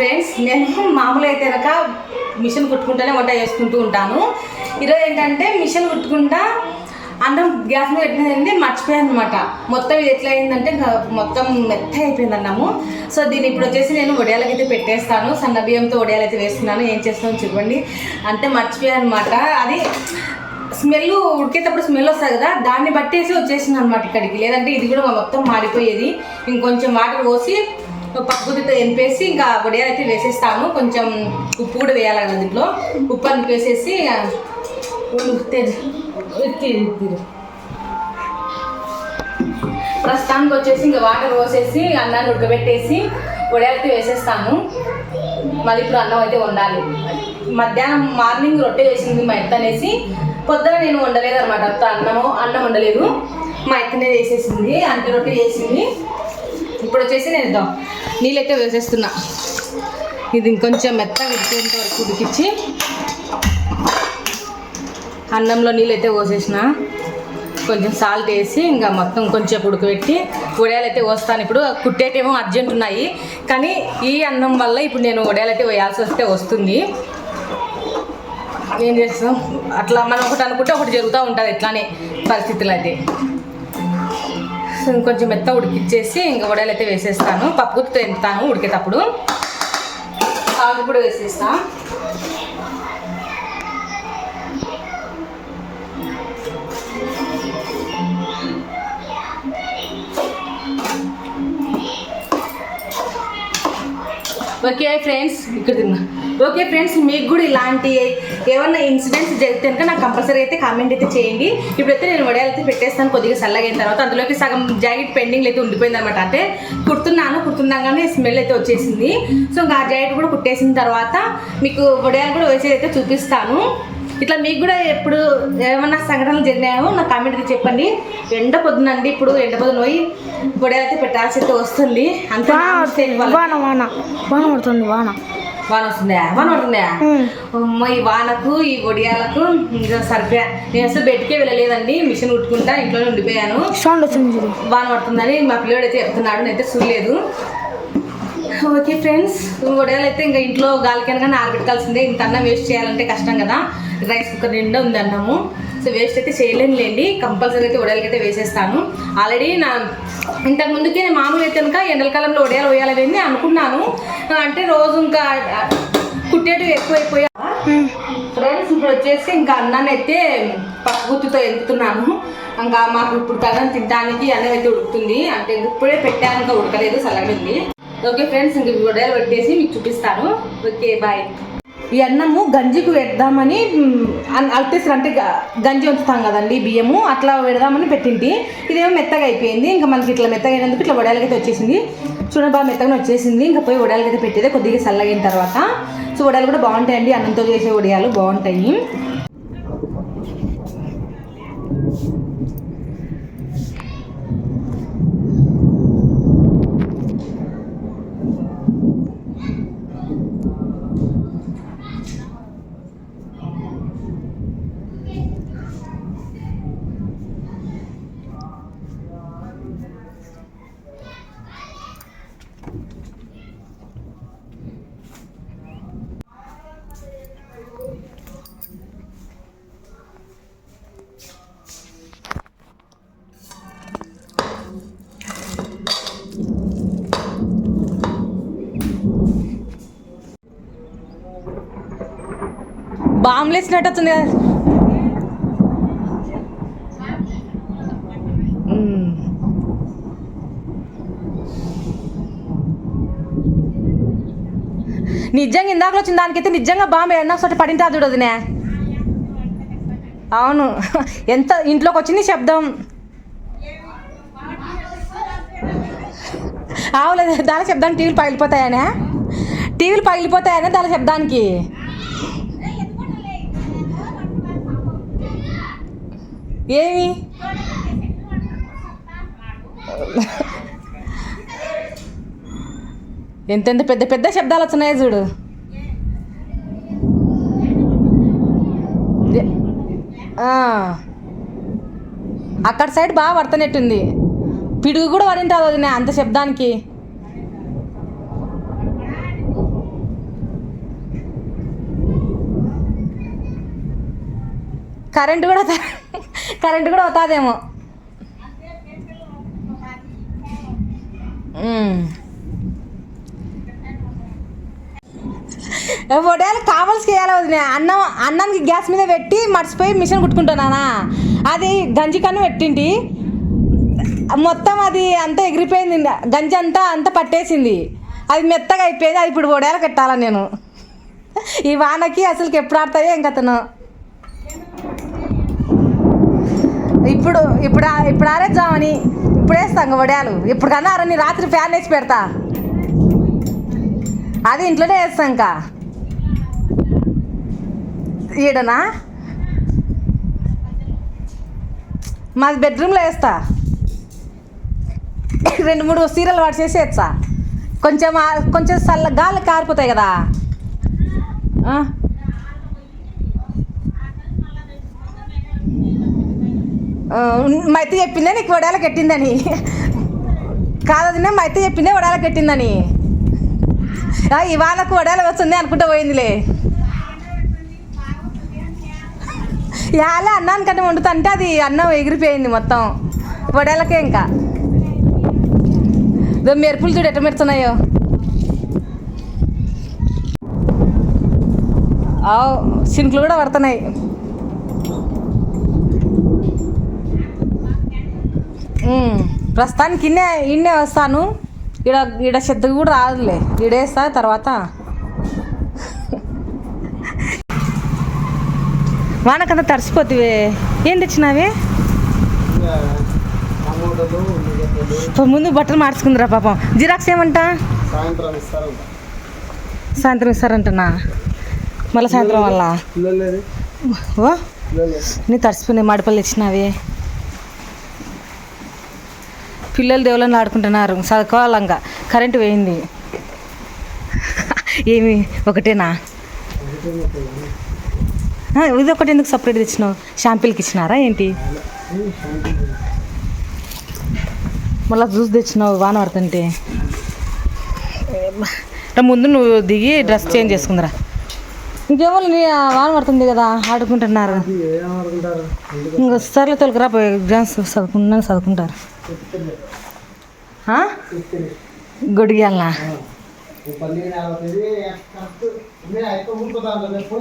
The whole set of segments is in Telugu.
ఫ్రెండ్స్ నేను మామూలు అయితే కనుక మిషన్ కుట్టుకుంటూనే వంట చేసుకుంటూ ఉంటాను. ఈరోజు ఏంటంటే మిషన్ కుట్టుకుంటా అన్నం గ్యాస్ మీద పెట్టినది మర్చిపోయాను అనమాట మొత్తం ఇది ఎట్లా అయిందంటే మొత్తం మెత్త అయిపోయింది అన్నము. సో దీన్ని ఇప్పుడు వచ్చేసి నేను వడియాలకి అయితే పెట్టేస్తాను. సన్న బియ్యంతో వడియాలు అయితే వేస్తున్నాను. ఏం చేస్తాను చెప్పండి అంటే మర్చిపోయాను అనమాట అది స్మెల్ ఉడికేటప్పుడు స్మెల్ వస్తుంది కదా దాన్ని బట్టేసి వచ్చేసింది అనమాట ఇక్కడికి. లేదంటే ఇది కూడా మొత్తం మాడిపోయేది. ఇంకొంచెం వాటర్ పోసి పప్పుదితో ఎంపేసి ఇంకా వడియాలు అయితే వేసేస్తాను కొంచెం ఉప్పు కూడా వేయాలి కదా దీంట్లో ఉప్పు అని వేసేసి ప్రస్తుతానికి వచ్చేసి ఇంకా వాటర్ పోసేసి అన్నాన్ని ఉడకబెట్టేసి వడియాలైతే వేసేస్తాను మళ్ళీ ఇప్పుడు అన్నం అయితే వండాలి. మధ్యాహ్నం మార్నింగ్ రొట్టె వేసింది మా ఎత్త అనేసి పొద్దున నేను వండలేదు అనమాట అత్త అన్నము అన్నం వండలేదు. మా ఎత్తనే వేసేసింది అంటే రొట్టె చేసింది. వచ్చేసి నేను నీళ్ళైతే వేసేస్తున్నా. ఇది ఇంకొంచెం మెత్తగా ఉడికేంత వరకు ఉడికిచ్చి అన్నంలో నీళ్ళైతే పోసేసిన. కొంచెం సాల్ట్ వేసి ఇంకా మొత్తం కొంచెం ఉడకబెట్టి వడియాలు అయితే పోస్తాను. ఇప్పుడు కుట్టేటేమో అర్జెంట్ ఉన్నాయి. కానీ ఈ అన్నం వల్ల ఇప్పుడు నేను వడియాలు అయితే వేయాల్సి వస్తే వస్తుంది. ఏం చేస్తాం? అట్లా మనం ఒకటి అనుకుంటే ఒకటి జరుగుతూ ఉంటుంది ఇట్లానే పరిస్థితులు అయితే కొంచెం మెత్త ఉడికిచ్చేసి ఇంకా వడలు అయితే వేసేస్తాను. పప్పు తింటాను ఉడికేటప్పుడు. ఆకు కూడా వేసేస్తాను ఓకే ఫ్రెండ్స్ ఇక్కడ తిన్నా. ఓకే ఫ్రెండ్స్ మీకు కూడా ఇలాంటి ఏమన్నా ఇన్సిడెంట్స్ జరిగితే కనుక నాకు కంపల్సరీ అయితే కామెంట్ అయితే చేయండి. ఇప్పుడైతే నేను వడియాలు అయితే పెట్టేస్తాను కొద్దిగా చల్లగైన తర్వాత అందులోకి సగం జాకెట్ పెండింగ్ అయితే ఉండిపోయింది అనమాట అంటే కుడుతున్నాను కుడుతున్నాగానే స్మెల్ అయితే వచ్చేసింది. సో ఇంకా ఆ జాకెట్ కూడా కుట్టేసిన తర్వాత మీకు వడియాలు కూడా వేసేది అయితే చూపిస్తాను. ఇట్లా మీకు కూడా ఎప్పుడు ఏమన్నా సంఘటనలు జరిగినాయో నా కామెంట్ అయితే చెప్పండి. ఎండ పొద్దునండి ఇప్పుడు ఎండ పొద్దున పోయి అయితే పెట్టాల్సి అయితే వస్తుంది. అంతే. వాన వాన. వాన పడుతుంది వాన. వాన వస్తుందా వాన పడుతుందా ఈ వానకు ఈ ఒడియాలకు ఇంకా సరిపోయా. నేను అసలు బయటికే వెళ్ళలేదండి మిషన్ కుట్టుకుంటా ఇంట్లోనే ఉండిపోయాను. సౌండ్ వచ్చింది చూడు. వాన పడుతుందని మా పిల్లడు అయితే చెప్తున్నాడు నేనైతే చూడలేదు. ఓకే ఫ్రెండ్స్ వడియాలు అయితే ఇంకా ఇంట్లో గాలికనగా ఆరబెట్టాల్సిందే ఇంత అన్నం వేస్ట్ చేయాలంటే కష్టం కదా. రైస్ కుక్కర్ నిండా ఉంది అన్నము సో వేస్ట్ అయితే చేయలేనులేండి కంపల్సరీ అయితే వడియాలకి అయితే వేసేస్తాను. ఆల్రెడీ నా ఇంతకు ముందుకే నేను మామూలు అయితే కనుక ఎండలకాలంలో వడియాలు వేయాలని అనుకున్నాను. అంటే రోజు ఇంకా కుట్టేటివి ఎక్కువైపోయా. ఫ్రెండ్స్ ఇప్పుడు వచ్చేసి ఇంకా అన్నాన్ని అయితే పక్కగుత్తుతో ఎంపుతున్నాను ఇంకా మాకు ఇప్పుడు కదా తినడానికి అన్నం అయితే ఉడుకుతుంది. అంటే ఇప్పుడే పెట్టాను ఇంకా ఉడకలేదు చల్లగింది ఓకే ఫ్రెండ్స్ ఇంక వడియాలు పెట్టేసి మీకు చూపిస్తాను. ఓకే బాయ్ ఈ అన్నము గంజికి పెడదామని అల్టేసారు అంటే గంజి ఉంచుతాం కదండి బియ్యము అట్లా పెడదామని పెట్టింది ఇదేమో మెత్తగా అయిపోయింది ఇంకా మనకి ఇట్లా మెత్తగా అయినందుకు ఇట్లా వడాలకైతే అయితే వచ్చేసింది. చూడండి బాగా మెత్తగా వచ్చేసింది ఇంకా పోయి వడాలకైతే పెట్టేది పెట్టేదే కొద్దిగా చల్లగిన తర్వాత. సో వడాలు కూడా బాగుంటాయండి అన్నంతో చేసే వడియాలు బాగుంటాయి. ఆమ్లెట్స్ వేసినట్టు వస్తుంది కదా. నిజంగా ఇందాకలో వచ్చిన దానికైతే నిజంగా బాంబే ఎన్న ఒకటి పడింటే అది అవును. ఎంత ఇంట్లోకి వచ్చింది శబ్దం. ఆవులేదు దాని శబ్దానికి టీవీలు పగిలిపోతాయనే. టీవీలు పగిలిపోతాయనే దాని శబ్దానికి. ఏమి? ఎంతెంత పెద్ద పెద్ద శబ్దాలు వచ్చినాయి చూడు. అక్కడ సైడ్ బాగా వర్తనెట్టుంది పిడుగు కూడా వరింటుంది వదిన అంత శబ్దానికి. కరెంటు కూడా కరెంటు కూడా అవుతాదేమో ఒకవేళ కావాల్సి చేయాలి వదిన. అన్నం అన్నానికి గ్యాస్ మీద పెట్టి మర్చిపోయి మిషన్ కుట్టుకుంటున్నానా అది గంజి కన్ను పెట్టింటి. మొత్తం అది అంతా ఎగిరిపోయింది గంజి అంతా అంతా పట్టేసింది. అది మెత్తగా అయిపోయింది. అది ఇప్పుడు వడియాలు కట్టాలా నేను. ఈ వానకి అసలుకి ఎప్పుడు ఆడతాయో ఇంకతను ఇప్పుడు ఇప్పుడు ఇప్పుడు ఆరేద్దామని ఇప్పుడు వేస్తా వడియాలు ఇప్పుడు కన్నా అరని రాత్రి ఫ్యాన్ వేసి పెడతా. అది ఇంట్లోనే వేస్తాం ఇంకా. ఈడనా? మాది బెడ్రూమ్లో వేస్తా. రెండు మూడు సీరియల్ వాడి చేసి వేస్తా. కొంచెం కొంచెం చల్ల గాలి కారిపోతాయి కదా. ఆ? మైతే చెప్పిందే నీకు వడాల కట్టిందని. కాదదినే మైతే చెప్పిందే వడాల కట్టిందని. ఇవాళకు వడాల వస్తుంది అనుకుంటూ పోయిందిలే. ఇవాళ అన్నాను కంటే వండుతుంటే అది అన్నం ఎగిరిపోయింది మొత్తం. వడాలకే ఇంకా. ఇదో మెరుపులు చూడు ఎట్ట మెరుతున్నాయో. ఆవ్ సింకులు కూడా పడుతున్నాయి. ప్రస్తుతానికి ఇన్నే ఇన్నే వస్తాను. ఈడ ఈడ చెత్త కూడా రాదులే. ఈడేస్తా తర్వాత. వానకంతా తడిసిపోతివే. ఏం తెచ్చినావి? ముందు బట్టలు మార్చుకుందిరా పాపం. జిరాక్స్ ఏమంట? సాయంత్రం ఇస్తారు సాయంత్రం ఇస్తారంటనా? మళ్ళీ సాయంత్రం వల్ల? ఓ నీ తడిసిపోయినాయి మాడిపళ్ళు తెచ్చినావి. పిల్లలు దేవుళ్ళని ఆడుకుంటున్నారు చదువుకోవాలి కరెంటు పోయింది. ఏమి? ఒకటేనా? ఇది ఒకటి ఎందుకు సపరేట్ తెచ్చినావు? షాంపిల్కి ఇచ్చినారా ఏంటి? మళ్ళీ జ్యూస్ తెచ్చినావు వాన పడుతుంటే. ముందు నువ్వు దిగి డ్రెస్ చేంజ్ చేసుకుందిరా. ఇంకేమో వాన పడుతుంది కదా ఆడుకుంటున్నారు. ఇంకా సర్లే తొలకరా పోయి ఎగ్జామ్స్ చదువుకున్నాను చదువుకుంటారు.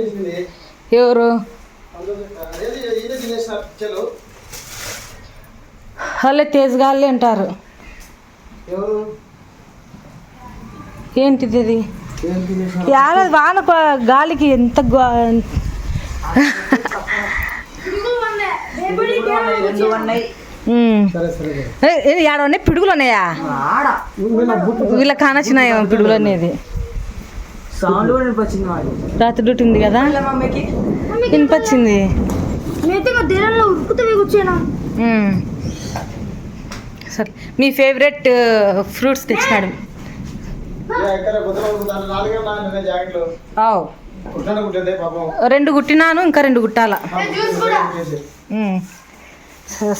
చేసింది. ఎవరు? వాళ్ళే తేజగాళ్ళే అంటారు. ఎవరు? ఏంటిది ఇది? యాడ వాన గాలికి ఎంత గా- ఉమ్. సరే సరే ఏ, ఏ, యాడ ఉన్నాయి? పిడుగులు ఉన్నాయా? వీళ్ళ కానొచ్చినాయేమో పిడుగులు అనేది. రాత్రి డ్యూటీ ఉంది కదా? వినిపించింది. సరే. మీ ఫేవరెట్ ఫ్రూట్స్ తెచ్చినాడు. రెండు కుట్టినాను ఇంకా రెండు కుట్టాల.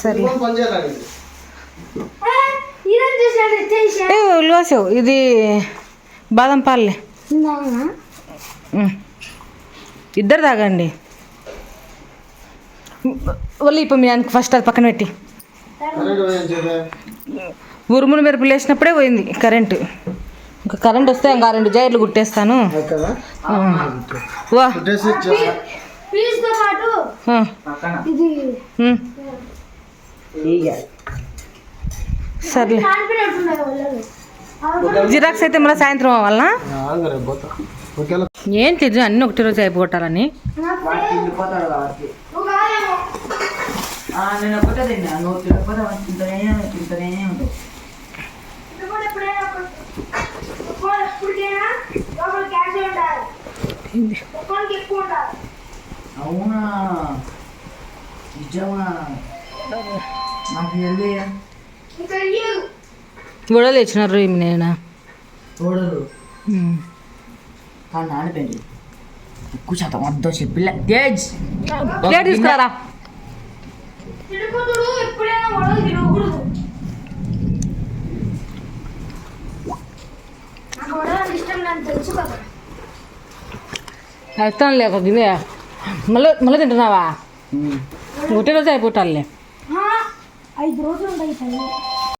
సరే ఉల్వాసావు ఇది బాదం పాలే. ఇద్దరు తాగండి. వాళ్ళు ఇప్పుడు మీ ఆయనకి ఫస్ట్ అది పక్కన పెట్టి. ఉరుములు మెరుపులు వేసినప్పుడే పోయింది కరెంటు. ఇంకా కరెంట్ వస్తే ఇంకా రెండు జైర్లు కుట్టేస్తాను. సర్లే. జిరాక్స్ అయితే మళ్ళీ సాయంత్రం ఓకేలా ఏంటి ఇది అన్నీ ఒకటి రోజు అయిపోగొట్టాలని. నేను ఒకటే తిన్నా నువ్వు తినకపోతే వాడు తింటూనే తింటూనే ఉంటావు ఇప్పుడు ఎప్పుడైనా ఇప్పుడు ఎప్పటికైనా లోపల క్యాష్ ఉండాలి ఒక్కరికి ఎక్కువ ఉండాలి అవునా? నిజమా? నాకు గొడవలు తెచ్చినారు ఈమె నేను? కానీ నానిపోయింది ఎక్కువ శాతం వద్దో చెప్పిల్ల. తేజ్ ప్లేట్ తీసుకురారా తిరుగుతుడు ఎప్పుడైనా వడలు తినకూడదు నాకు వడలు ఇష్టం నాకు తెలుసు కదా వేస్తాను లేక గిన్నె. మళ్ళీ మళ్ళీ తింటున్నావా? ఒకటే రోజు అయిపోతాలే ఐదు రోజులు ఉంటాయి